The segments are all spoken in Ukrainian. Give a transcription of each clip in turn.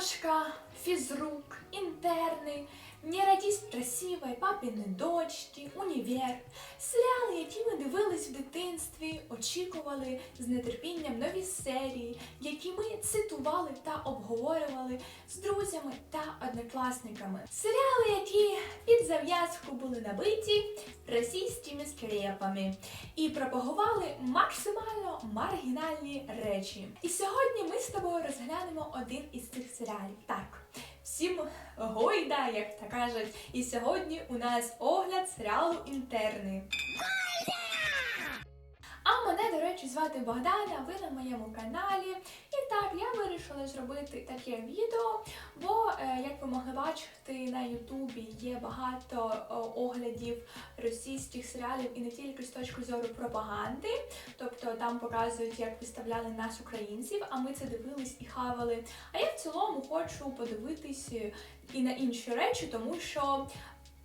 Матрешка, фізрук, интерны, не родись красивой, папіни дочки, універ. Серіали, які ми дивились в дитинстві, очікували з нетерпінням нові серії, які ми цитували та обговорювали з друзями та однокласниками. Серіали, які під зав'язку були набиті російськими скрепами і пропагували максимально маргінальні речі. І сьогодні ми з тобою розглянемо один із цих серіалів. Так, всім гойда, як то кажуть. І сьогодні у нас огляд серіалу Інтерни. А мене, до речі, звати Богдана, ви на моєму каналі. І так, я вирішила зробити таке відео, бо, е, як ви могли бачити, на Ютубі є багато оглядів російських серіалів і не тільки з точки зору пропаганди. Тобто там показують, як виставляли нас українців, а ми це дивились і хавали. А я в цілому хочу подивитись і на інші речі, тому що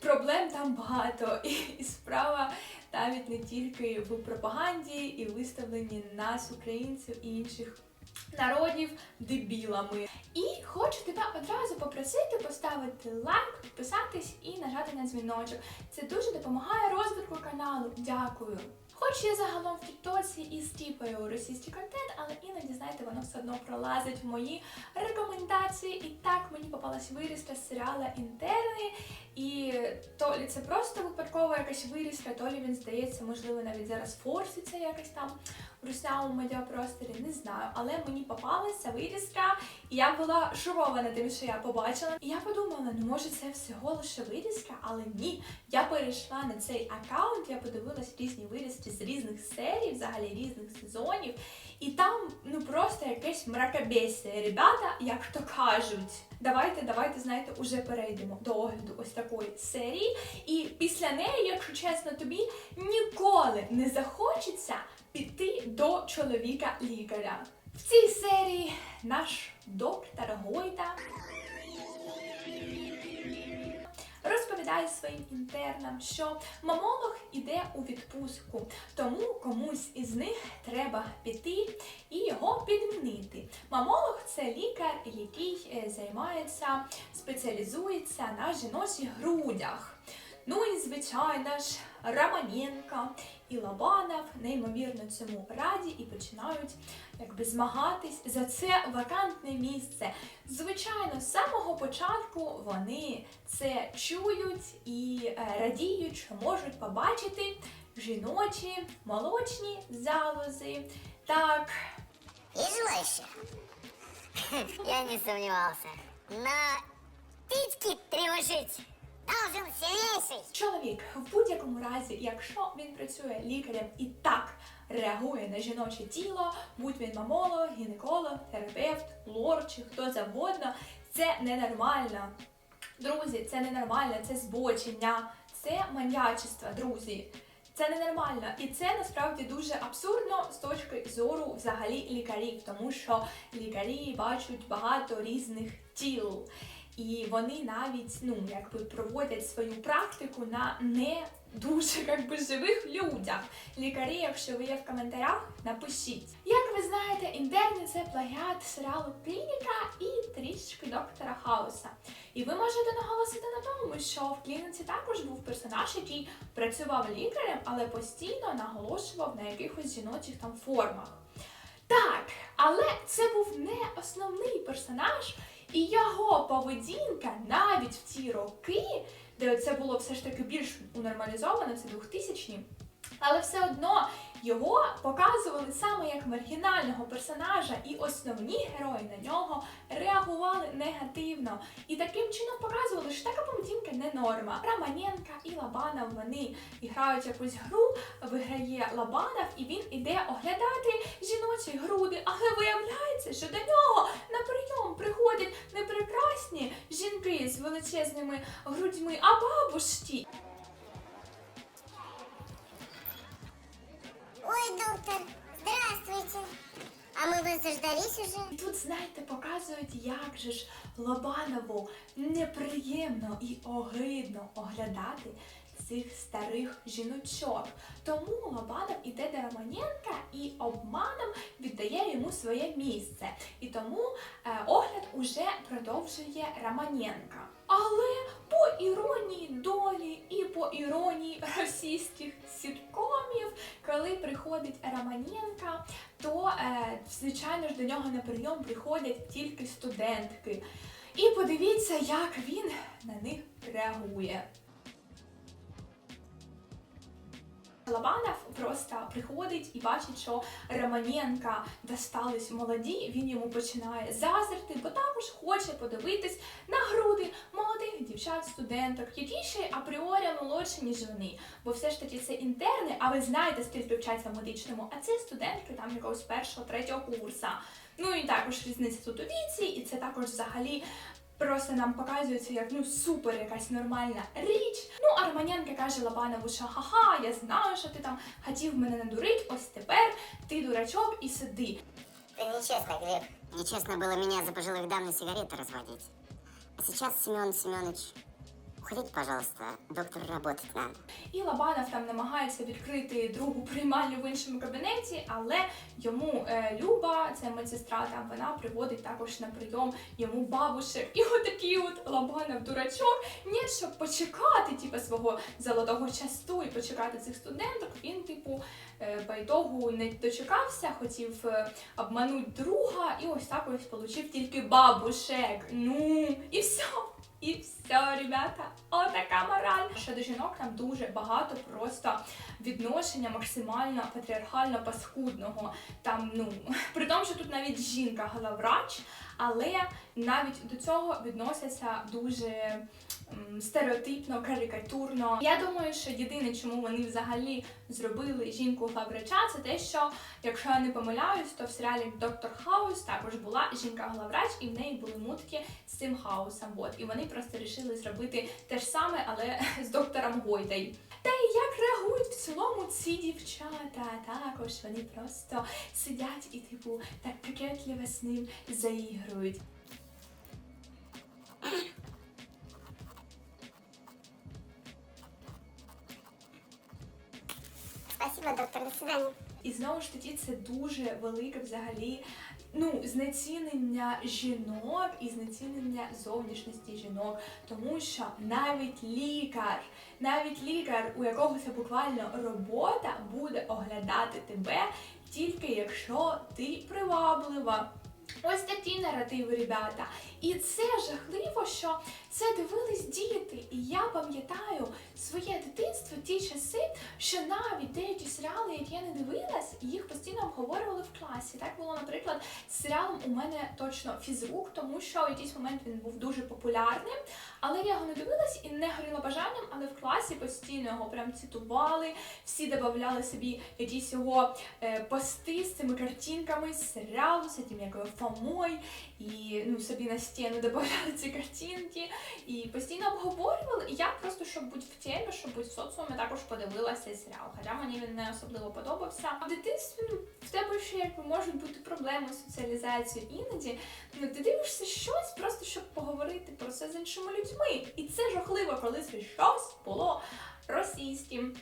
проблем там багато, і, і справа навіть не тільки в пропаганді і виставленні нас, українців і інших народів дебілами. І хочу тебе одразу попросити поставити лайк, підписатись і нажати на дзвіночок. Це дуже допомагає розвитку каналу. Дякую. Хоч я загалом в Тіктоці і стіпаю російський контент, але іноді, знаєте, воно все одно пролазить в мої рекомендації. І так мені попалась вирізка з серіала Інтерни. І то лі це просто випадкова якась вирізка, то лі він здається, можливо, навіть зараз форситься якось там в руснявому медіапросторі, не знаю. Але мені попалася вирізка, і я була шокована тим, що я побачила. І я подумала, ну може це всього лише вирізка, але ні. Я перейшла на цей аккаунт, я подивилась різні вирізки з різних серій, взагалі різних сезонів. І там ну просто якесь мракобесія. Ребята, як то кажуть. Давайте, давайте, знаєте, уже перейдемо до огляду ось такої серії. І після неї, якщо чесно, тобі ніколи не захочеться піти до чоловіка лікаря. В цій серії наш доктор Гойда розповідає своїм інтернам, що мамолог іде у відпустку, тому комусь із них треба піти і його підмінити. Мамолог це лікар, який е, займається, спеціалізується на жіночих грудях. Ну і звичайно ж, Романенко і Лобанов неймовірно цьому раді і починають якби змагатись за це вакантне місце. Звичайно, з самого початку вони це чують і е, радіють, що можуть побачити жіночі молочні залози. Так, Извольте. Я не сомневался. На титьки приложить должен сильнейший. чоловік в будь-якому разі, якщо він працює лікарем і так реагує на жіноче тіло, будь він мамолог, гінеколог, терапевт, лор чи хто завгодно, це ненормально. Друзі, це ненормально, це збочення, це маньячество, друзі. Це ненормально, і це насправді дуже абсурдно з точки зору взагалі лікарів, тому що лікарі бачать багато різних тіл, і вони навіть ну якби проводять свою практику на не дуже якби живих людях. Лікарі, якщо ви є в коментарях, напишіть. Як ви знаєте, інтерни це плагіат серіалу Клініка і трішки доктора Хауса. І ви можете наголосити на тому, що в клініці також був персонаж, який працював лікарем, але постійно наголошував на якихось жіночих там формах. Так, але це був не основний персонаж, і його поведінка навіть в ті роки, де це було все ж таки більш унормалізовано, це 2000-ні, але все одно його показували саме як маргінального персонажа, і основні герої на нього реагували негативно. І таким чином показували, що така поведінка не норма. Романенка і Лобанов вони грають якусь гру, виграє Лобанов, і він іде оглядати жіночі груди. Але виявляється, що до нього на прийом приходять не прекрасні жінки з величезними грудьми, а бабушки. Ой, доктор, здравствуйте. А мы вас заждались уже? І тут, знаєте, показують, як же ж Лобанову неприємно і огидно оглядати цих старих жіночок. Тому Лобанов іде до Романенка і обманом віддає йому своє місце. І тому уже продовжує Романенка. Але по іронії долі і по іронії російських сіткомів, коли приходить Романенка, то е, звичайно ж до нього на прийом приходять тільки студентки. І подивіться, як він на них реагує. Лобанов просто приходить і бачить, що Романенка достались молоді, він йому починає зазирти, бо також хоче подивитись на груди молодих дівчат, студенток, які ще апріорі молодші, ніж вони. Бо все ж таки це інтерни, а ви знаєте, скільки вчаться в медичному, а це студентки там якогось першого, третього курса. Ну і також різниця тут у віці, і це також взагалі просто нам показується як ну супер якась нормальна річ. Ну, а Романенко каже Лобанову, що ха-ха, я знаю, що ти там хотів мене надурить, ось тепер ти дурачок і сиди. Это нечестно, Глеб. Нечестно было меня за пожилых дам на сигареты разводить. А сейчас, Семен Семенович, уходите, пожалуйста. Доктору работать надо. І Лобанов там намагається відкрити другу приймальню в іншому кабінеті, але йому е, Люба, це медсестра, там вона приводить також на прийом йому бабушек. І отакий от Лобанов дурачок, ні, щоб почекати, типу, свого золотого часту і почекати цих студенток. Він, типу, е, байдогу не дочекався, хотів е, обмануть друга, і ось так ось получив тільки бабушек. Ну і все. І все, ребята, отака мораль. Щодо жінок там дуже багато просто відношення максимально патріархально паскудного. Там, ну, при тому, що тут навіть жінка главврач, але навіть до цього відносяться дуже стереотипно, карикатурно. Я думаю, що єдине, чому вони взагалі зробили жінку главврача, це те, що якщо я не помиляюсь, то в серіалі Доктор Хаус також була жінка главврач, і в неї були мутки з цим хаосом. От і вони просто вирішили зробити те ж саме, але з доктором Гойдай. Та й як реагують в цілому ці дівчата? Також вони просто сидять і, типу, так кокетливо з ним заігрують. Свидания. І знову ж таки, це дуже велике взагалі ну, знецінення жінок і знецінення зовнішності жінок, тому що навіть лікар, навіть лікар, у якого це буквально робота, буде оглядати тебе тільки якщо ти приваблива. Ось такі наративи, ребята. І це жахливо, що це дивились діти. І я пам'ятаю своє дитинство, ті часи, що навіть деякі серіали, які я не дивилась, їх постійно обговорювали в класі. Так було, наприклад, з серіалом у мене точно фізрук, тому що в якийсь момент він був дуже популярним, але я його не дивилась і не горіла бажанням, але в класі постійно його прям цитували, всі додавали собі якісь його е, пости з цими картинками серіалу, з цим якою Фомой, і ну собі на стіну додавали ці картинки і постійно обговорювали. І я просто, щоб бути в темі, щоб бути в соціумі, також подивилася серіал. Хоча мені він не особливо подобався. А в дитинстві ну, в тебе ще якби можуть бути проблеми з соціалізацією іноді. Ну ти дивишся щось, просто щоб поговорити про це з іншими людьми. І це жахливо, коли це щось було російським.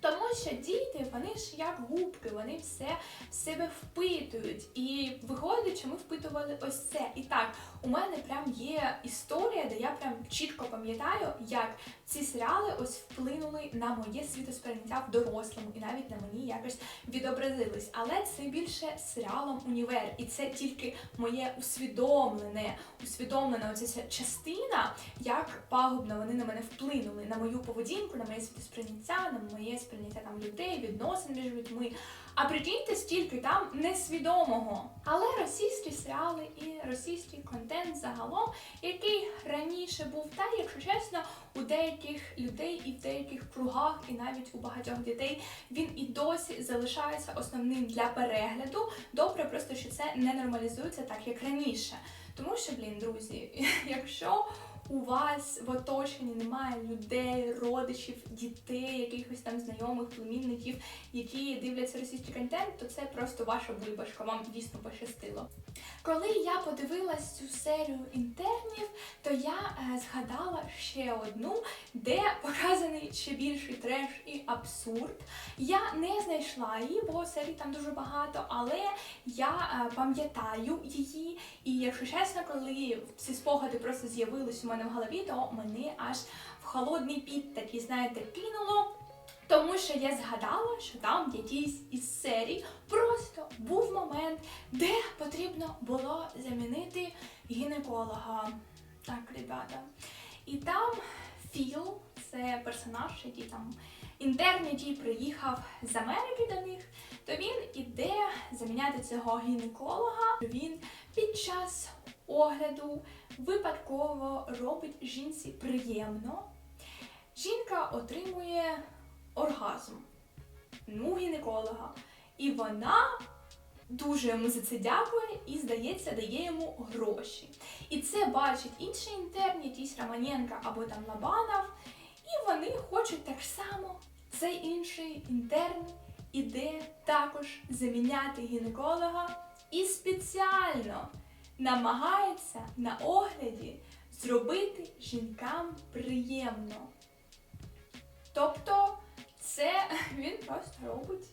Тому що діти, вони ж як губки, вони все в себе впитують. І виходить, що ми впитували ось це. І так, у мене прям є історія, де я прям чітко пам'ятаю, як ці серіали ось вплинули на моє світосприйняття в дорослому, і навіть на мені якось відобразились. Але це більше серіалом універ, і це тільки моє усвідомлене, усвідомлена оця частина, як пагубно вони на мене вплинули, на мою поведінку, на моє світосприйняття, на моє сприйняття там людей, відносин між людьми. А прикиньте, стільки там несвідомого. Але російські серіали і російський контент загалом, який раніше був, та якщо чесно, у деяких людей і в деяких кругах, і навіть у багатьох дітей він і досі залишається основним для перегляду. Добре, просто що це не нормалізується так, як раніше. Тому що, блін, друзі, якщо у вас в оточенні немає людей, родичів, дітей, якихось там знайомих, племінників, які дивляться російський контент, то це просто ваша бульбашка, вам дійсно пощастило. Коли я подивилась цю серію інтернів, то я е, згадала ще одну, де показаний ще більший треш і абсурд. Я не знайшла її, бо серій там дуже багато, але я е, пам'ятаю її. І якщо чесно, коли ці спогади просто з'явились у мене в голові, то мене аж в холодний піт такий, знаєте, кинуло. Тому що я згадала, що там в із серій просто був момент, де потрібно було замінити гінеколога. Так, ребята. І там Філ, це персонаж, який там інтерн, який приїхав з Америки до них, то він іде заміняти цього гінеколога. Він під час огляду випадково робить жінці приємно. Жінка отримує оргазм ну, гінеколога. І вона дуже йому за це дякує і, здається, дає йому гроші. І це бачить інший інтерн, якийсь Романенко або там Лабанов, і вони хочуть так само. Цей інший інтерн іде також заміняти гінеколога і спеціально намагається на огляді зробити жінкам приємно. Тобто це він просто робить,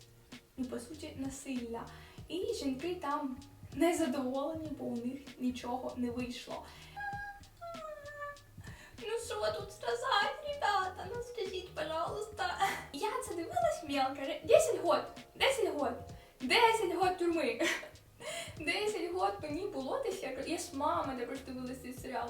ну, по суті, насилля. І жінки там незадоволені, бо у них нічого не вийшло. Ну що тут сказати, ребята? Ну скажіть, пожалуйста. Я це дивилась мелко. 10 год, 10 год, 10 год тюрми. 10 год мені було десь, я з мамою просто дивилася цей серіал.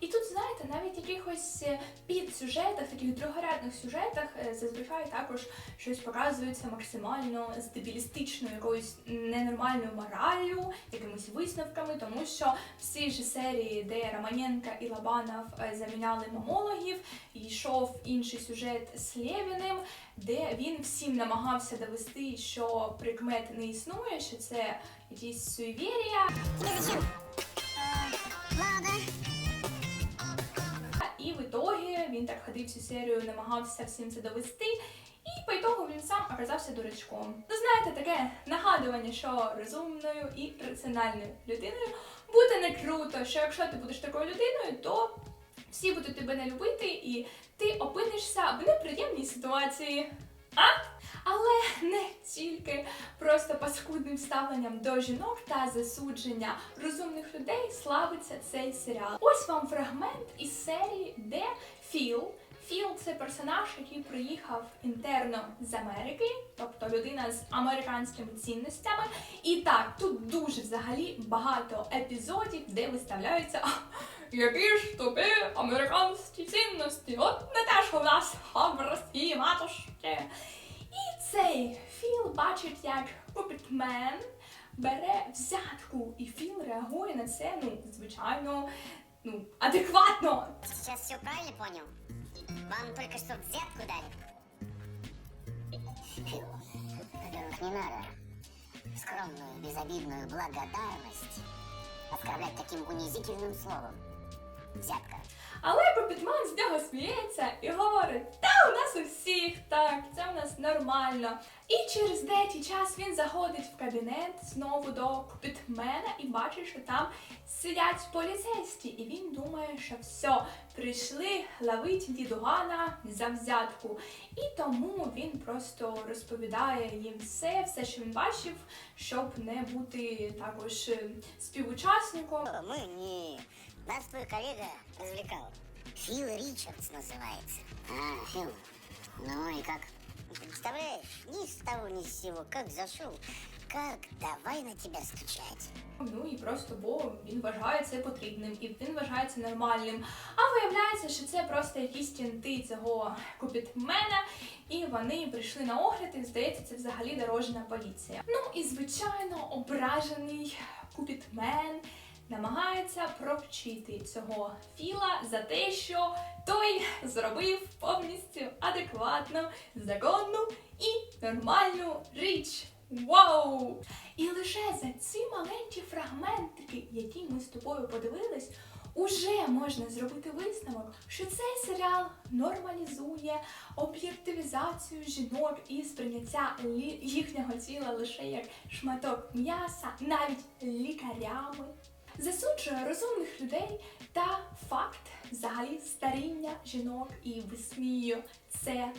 І тут, знаєте, навіть якихось е, підсюжетах, таких другорядних сюжетах е, зазвичай також щось показується максимально з дебілістичною якоюсь ненормальною мораллю, якимись висновками, тому що всі ж серії, де Романенко і Лабанов е, заміняли мамологів, йшов інший сюжет з Лєвіним, де він всім намагався довести, що прикмет не існує, що це якісь зачем? Ладно. Він так ходив всю серію, намагався всім це довести. І по ітогу він сам оказався дурачком. Ну, знаєте, таке нагадування, що розумною і раціональною людиною бути не круто, що якщо ти будеш такою людиною, то всі будуть тебе не любити, і ти опинишся в неприємній ситуації. А? Але не тільки просто паскудним ставленням до жінок та засудження розумних людей славиться цей серіал. Ось вам фрагмент із серії, де Філ. Філ це персонаж, який приїхав інтерном з Америки, тобто людина з американськими цінностями. І так, тут дуже взагалі багато епізодів, де виставляються які ж тобі американські цінності. От не те, що в нас в Росії, матушки. І цей Філ бачить, як Пупітмен бере взятку, і Філ реагує на це, ну, звичайно, ну, адекватно. Сейчас все правильно понял? Вам только что взятку дали? Во-первых, не надо скромную, безобидную благодарность оскорблять таким унизительным словом. Взятка. Але Пупітмен з нього сміється і говорить: та у нас у всіх так, це у нас нормально. І через деякий час він заходить в кабінет знову до Пупітмена і бачить, що там сидять поліцейські, і він думає, що все, прийшли ловить дідугана за взятку. І тому він просто розповідає їм все, все, що він бачив, щоб не бути також е, співучасником. Мы не... Нас твой коллега развлекал. Фил Ричардс называется. А, Фил. Ну и как? Представляешь, ни с того ни с сего, как зашел, как давай на тебя стучать. Ну і просто бо він вважає це потрібним, і він вважає це нормальним. А виявляється, що це просто якісь тінти цього купітмена, і вони прийшли на огляд, і здається, це взагалі дорожня поліція. Ну і звичайно, ображений купітмен намагається провчити цього філа за те, що той зробив повністю адекватну, законну і нормальну річ. Вау! І лише за ці маленькі фрагментики, які ми з тобою подивились, уже можна зробити висновок, що цей серіал нормалізує об'єктивізацію жінок і сприйняття їхнього тіла лише як шматок м'яса, навіть лікарями. Засуджує розумних людей Та факт взагалі старіння жінок і висміює це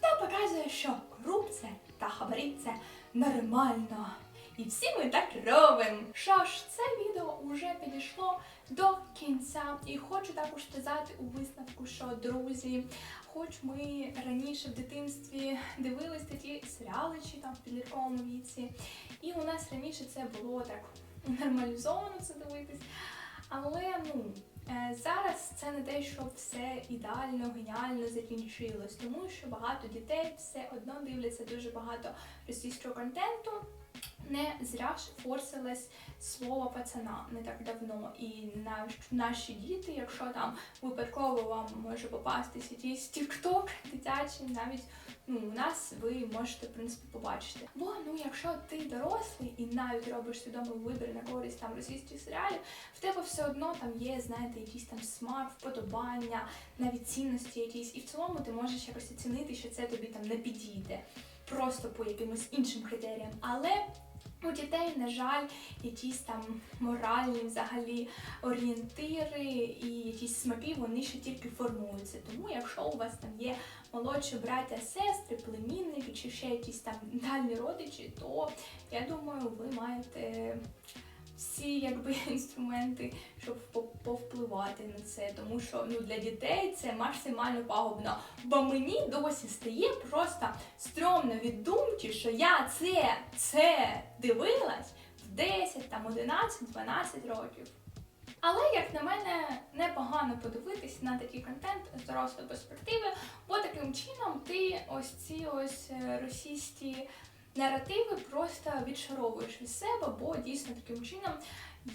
та показує, що корупція та хабарі це нормально. І всі ми так робимо. Що ж, це відео вже підійшло до кінця. І хочу також сказати у висновку, що друзі, хоч ми раніше в дитинстві дивились такі серіали чи там в підлітковому віці, і у нас раніше це було так нормалізовано це дивитись. Але ну е, зараз це не те, що все ідеально, геніально закінчилось, тому що багато дітей все одно дивляться дуже багато російського контенту. Не зря ж форсилось слово пацана не так давно. І наш, наші діти, якщо там випадково вам може попастись якийсь тікток дитячий, навіть ну, у нас ви можете в принципі побачити. Бо ну, якщо ти дорослий і навіть робиш свідомий вибір на користь там російських серіалів, в тебе все одно там є, знаєте, якийсь там смак, вподобання, навіть цінності якісь, і в цілому ти можеш якось оцінити, що це тобі там не підійде. Просто по якимось іншим критеріям. Але у дітей, на жаль, якісь там моральні взагалі орієнтири і якісь смаки, вони ще тільки формуються. Тому якщо у вас там є молодші браття, сестри, племінники чи ще якісь там дальні родичі, то я думаю, ви маєте всі якби інструменти, щоб повпливати на це, тому що ну для дітей це максимально пагубно. Бо мені досі стає просто стрьомно від думки, що я це, це дивилась в 10, там 11, 12 років. Але, як на мене, непогано подивитись на такий контент з дорослої перспективи, бо таким чином ти ось ці ось е, російські наративи просто відшаровуєш від себе, бо дійсно таким чином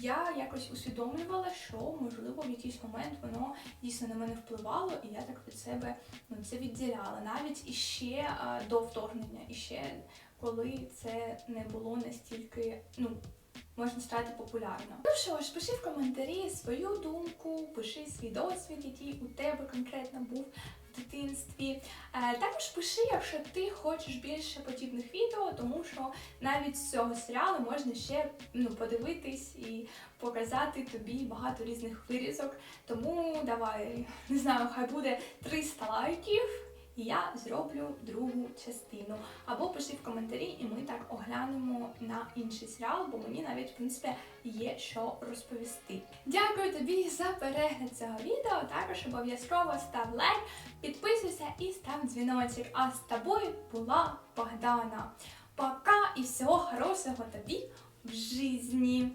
я якось усвідомлювала, що можливо в якийсь момент воно дійсно на мене впливало, і я так від себе ну, це відділяла. Навіть іще е, до вторгнення, іще коли це не було настільки, ну. Можна сказати популярно. Ну що ж, пиши в коментарі свою думку, пиши свій досвід, який у тебе конкретно був дитинстві. Е, також пиши, якщо ти хочеш більше подібних відео, тому що навіть з цього серіалу можна ще ну, подивитись і показати тобі багато різних вирізок. Тому давай, не знаю, хай буде 300 лайків. І я зроблю другу частину. Або пиши в коментарі, і ми так оглянемо на інший серіал, бо мені навіть в принципі є що розповісти. Дякую тобі за перегляд цього відео. Також обов'язково став лайк, підписуйся і став дзвіночок. А з тобою була Богдана. Пока і всього хорошого тобі в житті!